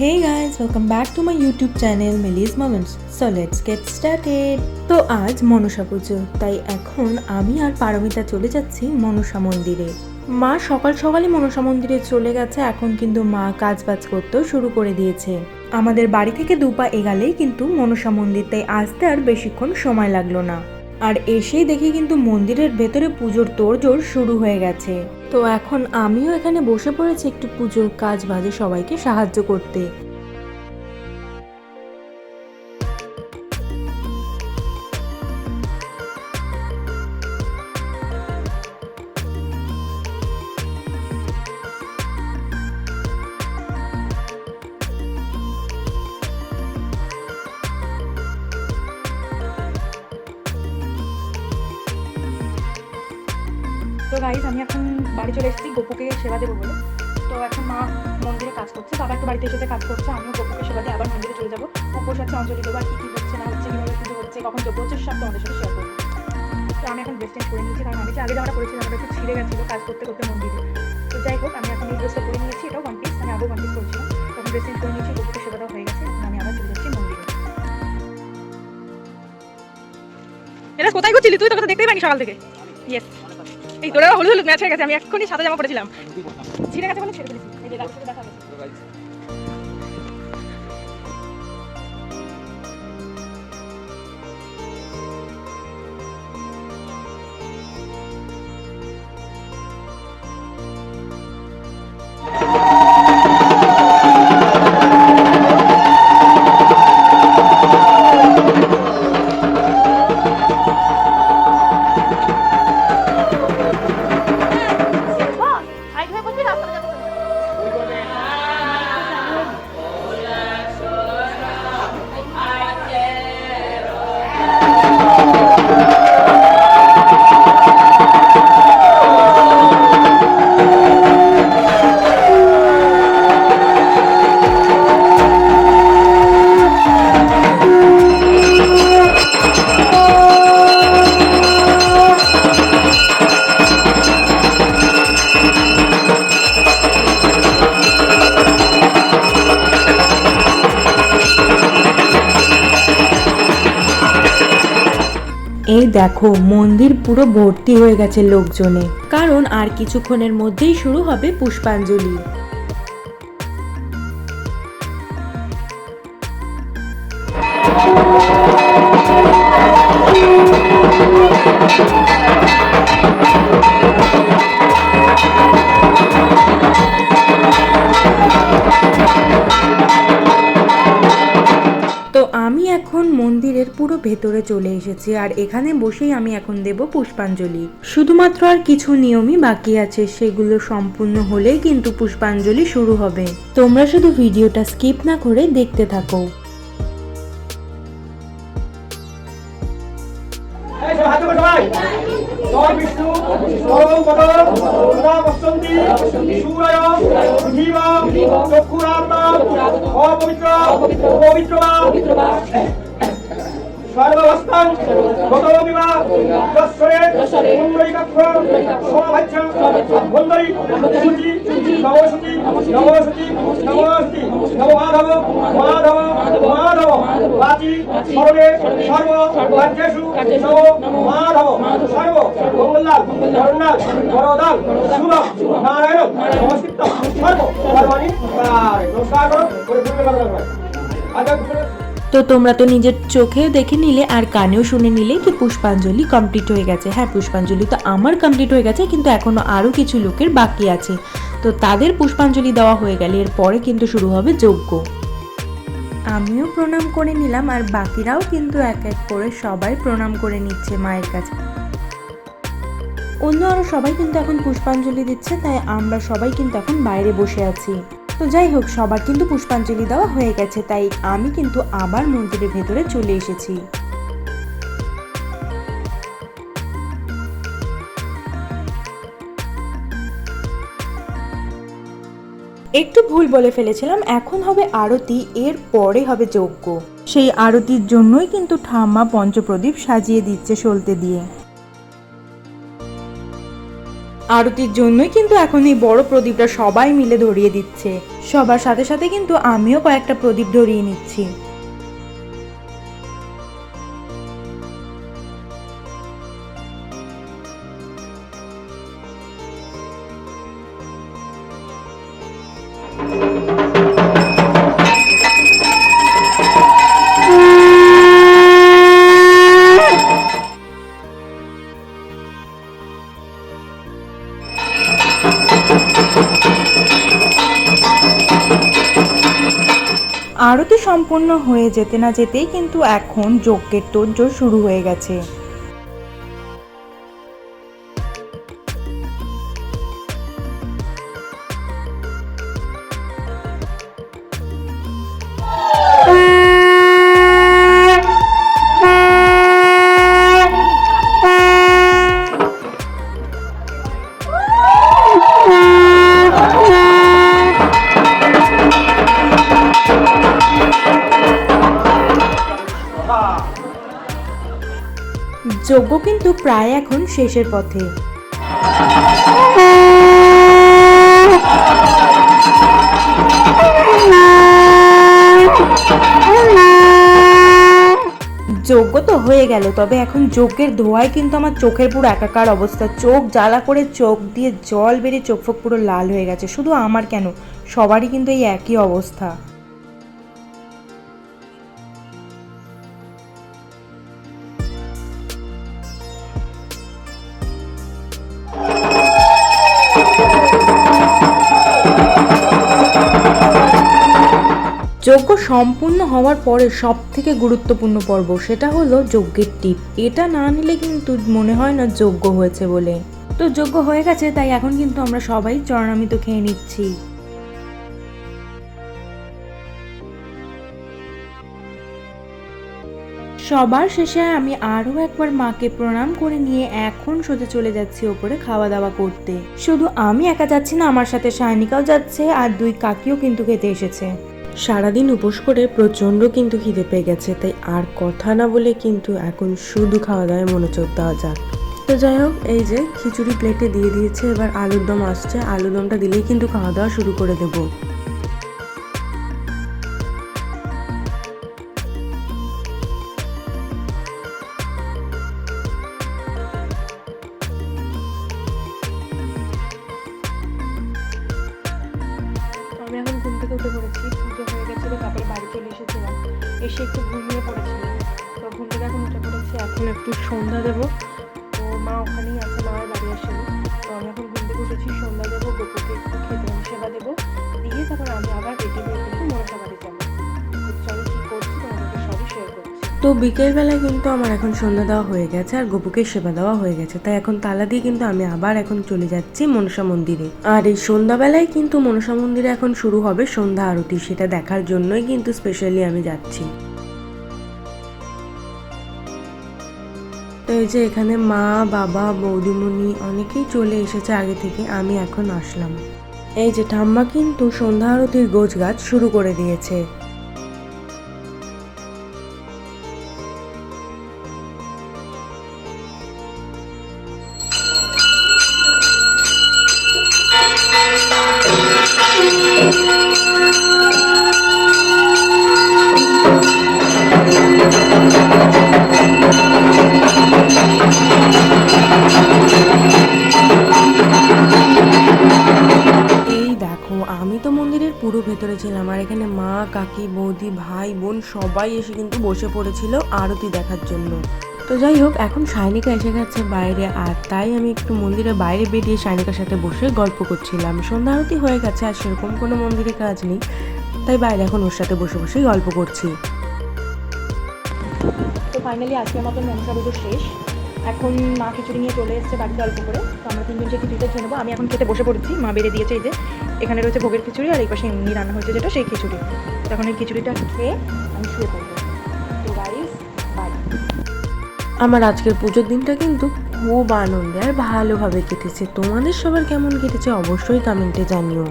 Hey guys, welcome back to my YouTube channel Millie's Moments. So let's get started. তো আজ মনসা পুজো তাই এখন আমি আর পারমিতা চলে যাচ্ছি মনসা মন্দিরে মা সকাল সকালে মনসা মন্দিরে চলে গেছে এখন কিন্তু মা কাজ বাজ করতেও শুরু করে দিয়েছে আমাদের বাড়ি থেকে দুপা এগালেই কিন্তু মনসা মন্দির তাই আসতে আর বেশিক্ষণ সময় লাগল না আর এসেই দেখি কিন্তু মন্দিরের ভেতরে পুজোর তোড়জোড় শুরু হয়ে গেছে। তো এখন আমিও এখানে বসে পড়েছি একটু পুজোর কাজ বাজে সবাইকে সাহায্য করতে। তো গাইজ আমি এখন বাড়ি চলে এসেছি, গোপুকে সেবা দেবো বলে। তো এখন মা মন্দিরে কাজ করছে, বাবা একটু বাড়িতে এসেছে, কাজ করছে, আমিও গোপুকে সেবা দিয়ে আবার মন্দিরে চলে যাব। উপোস আছে অঞ্জলি দেবো, আর কী কী হচ্ছে, না হচ্ছে, কীভাবে পুজো হচ্ছে, কখন যোগ্য হচ্ছে সব তোমাদের সাথে শেয়ার করব। তো আমি এখন ড্রেস চেঞ্জ করে নিয়েছি, কারণ আমি যে আগে জামাটা পরেছিলাম আমার একটু ছিঁড়ে গেছিল কাজ করতে করতে মন্দিরে। তো যাই হোক, আমি এখন এই ড্রেসটা পরে নিয়েছি, এটাও ওয়ান পিস আমি আগেও ওয়ান পিস করেছিলাম। তখন ড্রেস চেঞ্জ করে নিয়েছি, গোপুকে সেবা দেওয়া হয়ে গেছে আমি আবার চলে যাচ্ছি মন্দিরে। এটা কোথায় করছিলি তুই তো কথা দেখতেই পাইনি সকাল থেকে। ইয়েস এই তোরা হলুদ হলুদ ম্যাচ হয়ে গেছে, আমি এক্ষুনি সাদা জামা পড়েছিলাম ছিঁড়ে গেছে ছেড়ে এই দেখো, মন্দির পুরো ভর্তি হয়ে গেছে লোকজনে। কারণ আর কিছুক্ষণের মধ্যেই শুরু হবে পুষ্পাঞ্জলি। ভেতরে চলে এসেছি আর এখানে বসেই আমি এখন দেব পুষ্পাঞ্জলি। শুধুমাত্র আর কিছু নিয়মই বাকি আছে, সেগুলো সম্পূর্ণ হলেই কিন্তু পুষ্পাঞ্জলি শুরু হবে। তোমরা শুধু ভিডিওটা স্কিপ না করে দেখতে থাকো। জয় পবিত্র বা সর্বাবস্থান গতবিবা যশ্বরে কুণ্ডলিকাক্ষ সমাভাজ্য অভ্যন্তরী শুচি নমশুচি নমশুচি নমস্তি নম মাধব মাধব বাচি সর্বে সর্ব রাজ্যেষু নমস্কার করো আচ্ছা তো তোমরা তো নিজের চোখেও দেখে নিলে আর কানেও শুনে নিলে কি পুষ্পাঞ্জলি কমপ্লিট হয়ে গেছে। হ্যাঁ পুষ্পাঞ্জলি তো আমার কমপ্লিট হয়ে গেছে, কিন্তু এখনও আরও কিছু লোকের বাকি আছে। তো তাদের পুষ্পাঞ্জলি দেওয়া হয়ে গেলে এরপরে কিন্তু শুরু হবে যজ্ঞ। আমিও প্রণাম করে নিলাম আর বাকিরাও কিন্তু এক এক করে সবাই প্রণাম করে নিচ্ছে মায়ের কাছে। অন্য আরও সবাই কিন্তু এখন পুষ্পাঞ্জলি দিচ্ছে, তাই আমরা সবাই কিন্তু এখন বাইরে বসে আছি। তো যাই হোক, সবার কিন্তু পুষ্পাঞ্জলি দেওয়া হয়ে গেছে, তাই আমি কিন্তু আবার মন্দিরের ভেতরে চলে এসেছি। একটু ভুল বলে ফেলেছিলাম, এখন হবে আরতি, এর পরে হবে যজ্ঞ। সেই আরতির জন্যই কিন্তু ঠাম্মা পঞ্চপ্রদীপ সাজিয়ে দিচ্ছে সলতে দিয়ে। আরতির জন্যই কিন্তু এখন এই বড় প্রদীপটা সবাই মিলে ধরিয়ে দিচ্ছে। সবার সাথে সাথে কিন্তু আমিও কয়েকটা প্রদীপ ধরিয়ে নিচ্ছি। আরতি সম্পূর্ণ হয়ে যেতে না যেতেই কিন্তু এখন যজ্ঞের তোর্য শুরু হয়ে গেছে। যজ্ঞ কিন্তু প্রায় এখন শেষের পথে। যজ্ঞ তো হয়ে গেল, তবে এখন যজ্ঞের ধোয়ায় কিন্তু আমার চোখের পুরো একাকার অবস্থা। চোখ জ্বালা করে চোখ দিয়ে জল বেরিয়ে চোখ ফোক পুরো লাল হয়ে গেছে, শুধু আমার কেন? সবারই কিন্তু এই একই অবস্থা। যজ্ঞ সম্পূর্ণ হওয়ার পরে সব থেকে গুরুত্বপূর্ণ পর্ব সেটা হলো যজ্ঞের টিপ। এটা না নিলে কিন্তু মনে হয় না যজ্ঞ হয়েছে বলে। তো যজ্ঞ হয়ে গেছে, তাই এখন কিন্তু আমরা সবাই চরণামিত খেয়ে নিচ্ছি। সবার শেষে আমি আরও একবার মাকে প্রণাম করে নিয়ে এখন সোজা চলে যাচ্ছি ওপরে খাওয়া দাওয়া করতে। শুধু আমি একা যাচ্ছি না, আমার সাথে সায়নিকাও যাচ্ছে আর দুই কাকিও কিন্তু খেতে এসেছে। সারাদিন উপোস করে প্রচণ্ড কিন্তু খিদে পেয়ে গেছে, তাই আর কথা না বলে কিন্তু এখন শুধু খাওয়া দাওয়ায় মনোযোগ দেওয়া যাক। তো যাই হোক, এই যে খিচুড়ি প্লেটে দিয়ে দিয়েছে, এবার আলুর দম আসছে, আলুর দমটা দিলেই কিন্তু খাওয়া দাওয়া শুরু করে দেবো। আমি এখন ঘুম থেকে উঠে পড়েছি। চলে এসেছিলাম। এসে একটু ঘুমিয়ে পড়েছিলাম। তো ঘুম থেকে এখন উঠে পড়েছি এখন একটু সন্ধ্যা দেবো। তো মা ওখানেই আছে, মা আর বাড়ি আসেনি। তো আমি এখন ঘুম থেকে উঠেছি, সন্ধ্যা দেবো গোপুকে একটু খেতে সেবা দেবো। দিয়ে তারপর আমি আবার রেডি হয়ে কিন্তু মনসা বাড়ি তো বিকেলবেলায় কিন্তু আমার এখন সন্ধ্যা দেওয়া হয়ে গেছে আর গোপুকে সেবা দেওয়া হয়ে গেছে। তাই এখন তালা দিয়ে কিন্তু আমি আবার এখন চলে যাচ্ছি মনসা মন্দিরে। আর এই সন্ধ্যাবেলায় কিন্তু মনসা মন্দিরে এখন শুরু হবে সন্ধ্যা আরতি। সেটা দেখার জন্যই কিন্তু স্পেশালি আমি যাচ্ছি। তো এই যে এখানে মা, বাবা, বৌদিমণি অনেকেই চলে এসেছে আগে থেকে, আমি এখন আসলাম। এই যে ঠাম্মা কিন্তু সন্ধ্যা আরতির গোছ গাছ শুরু করে দিয়েছে। পুরো ছিলাম আর এখানে মা, কাকি, বৌদি, ভাই, বোন সবাই এসে কিন্তু বসে পড়েছিল আরতি দেখার জন্য। তো যাই হোক, এখন সায়নিকা এসে গেছে বাইরে, আর তাই আমি একটু মন্দিরের বাইরে বেরিয়ে সায়নিকার সাথে বসে গল্প করছিলাম। সন্ধ্যা আরতি হয়ে গেছে, আর সেরকম কোনো মন্দিরে কাজ নেই। তাই বাইরে এখন ওর সাথে বসে বসেই গল্প করছি। তো ফাইনালি আজকের মতন মনসা পুজো শেষ। এখন মা খিচুড়ি নিয়ে চলে এসেছে বাড়িতে অল্প করে। তো আমরা তিনজন যে খিচুড়িটা খেয়ে নেব, আমি এখন খেতে বসে পড়েছি। মা বেড়ে দিয়েছে এই যে এখানে রয়েছে ভোগের খিচুড়ি আর এই পাশে এমনি রান্না হয়েছে যেটা সেই খিচুড়ি। তো এখন এই খিচুড়িটা খেয়ে আমি শুয়ে পড়ব। তো গাইস বাই আমার আজকের পুজোর দিনটা কিন্তু খুব আনন্দে আর ভালোভাবে কেটেছে। তোমাদের সবার কেমন কেটেছে অবশ্যই কমেন্টে জানিও।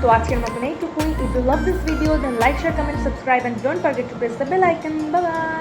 তো আজকের মতন এইটুকুই। If you love this video then like share comment subscribe and don't forget to press the bell icon bye bye